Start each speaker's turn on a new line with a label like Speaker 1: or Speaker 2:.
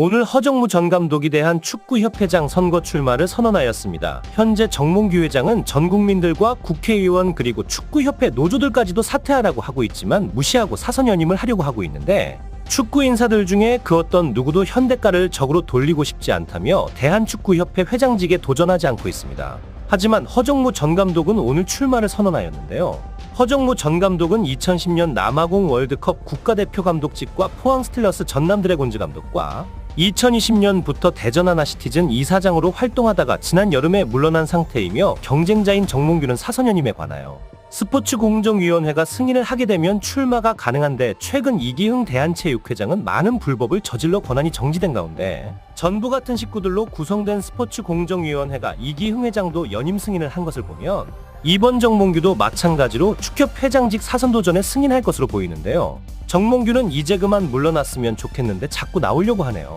Speaker 1: 오늘 허정무 전 감독이 대한 축구협회장 선거 출마를 선언하였습니다. 현재 정몽규 회장은 전 국민들과 국회의원 그리고 축구협회 노조들까지도 사퇴하라고 하고 있지만 무시하고 사선 연임을 하려고 하고 있는데 축구 인사들 중에 그 어떤 누구도 현대가를 적으로 돌리고 싶지 않다며 대한축구협회 회장직에 도전하지 않고 있습니다. 하지만 허정무 전 감독은 오늘 출마를 선언하였는데요. 허정무 전 감독은 2010년 남아공 월드컵 국가대표 감독직과 포항 스틸러스 전남 드래곤즈 감독과 2020년부터 대전 하나시티즌 이사장으로 활동하다가 지난 여름에 물러난 상태이며 경쟁자인 정몽규는 사선연임에 관하여 스포츠 공정위원회가 승인을 하게 되면 출마가 가능한데 최근 이기흥 대한체육회장은 많은 불법을 저질러 권한이 정지된 가운데 전부 같은 식구들로 구성된 스포츠 공정위원회가 이기흥 회장도 연임 승인을 한 것을 보면 이번 정몽규도 마찬가지로 축협 회장직 사선 도전에 승인할 것으로 보이는데요. 정몽규는 이제 그만 물러났으면 좋겠는데 자꾸 나오려고 하네요.